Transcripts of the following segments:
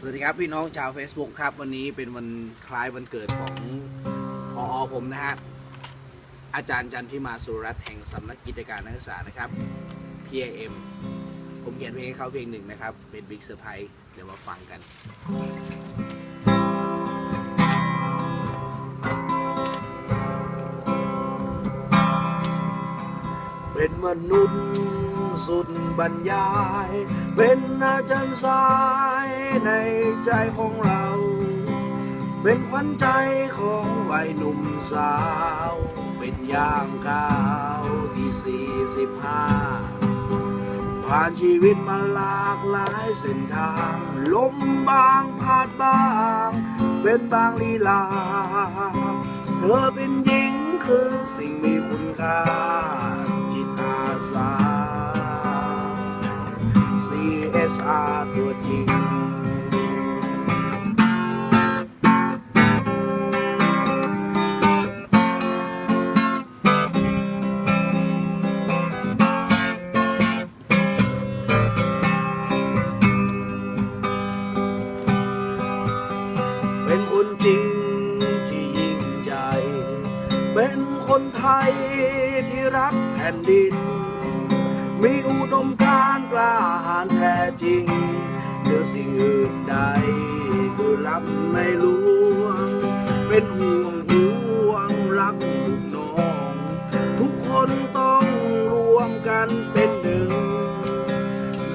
สวัสดีครับพี่น้องชาว Facebook ครับ วันนี้เป็นวันคล้ายวันเกิดของพออผมนะฮะอาจารย์จันทิมาสุรัตน์แห่งสำนักกิจการนักศึกษานะครับ PIM ผมเขียนเพลงให้เขาเพลงหนึ่งนะครับ เป็นบิ๊กเซอร์ไพรส์เดี๋ยวมาฟังกันเป็นมนุษย์ สุดบรรยาย เป็นอาจารย์สายในใจของเรา เป็นขวัญใจของวัยหนุ่มสาว เป็นย่างก้าวที่สี่สิบห้าผ่านชีวิตมาหลากหลายเส้นทางล้มบางพลาดบาง เป็นบางลีลา เธอเป็นหญิงคือสิ่งมีคุณค่า CSR ตัวจริง เป็นคนจริงที่ยิ่งใหญ่ เป็นคนไทยที่รักแผ่นดิน มีอุดมการณ์กล้าหาญแท้จริงเหนือสิ่งอื่นใดคือลำในหลวง เป็นห่วงห่วงรักลูกน้อง ทุกคนต้องรวมกันเป็นหนึ่ง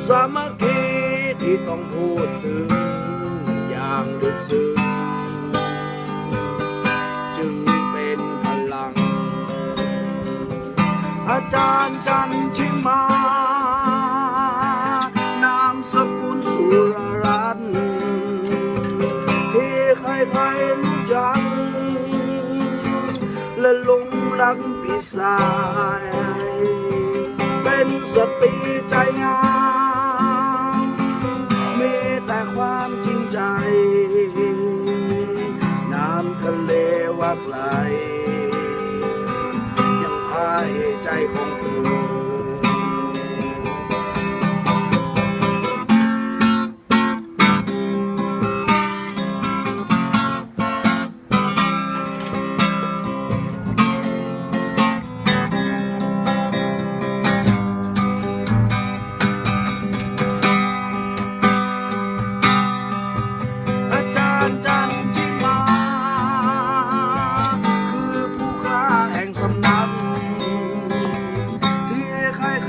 สามัคคีที่ต้องพูดถึงอย่างลึกซึ้งจึงเป็นพลัง อาจารย์จันทิ จักและลงรักพี่สาย เป็นสตรีใจงาม มีแต่ความจริงใจ น้ำทะเลว่าไกลยังพายใจของเธอ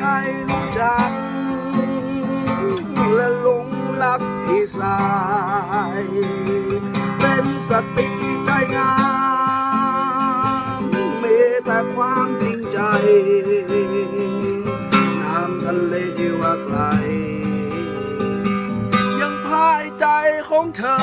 ใครรู้จัก และหลงรักพี่สาย เป็นสติใจงามมีแต่ความจริงใจ น้ำทะเลว่าไกลยังพายใจของเธอ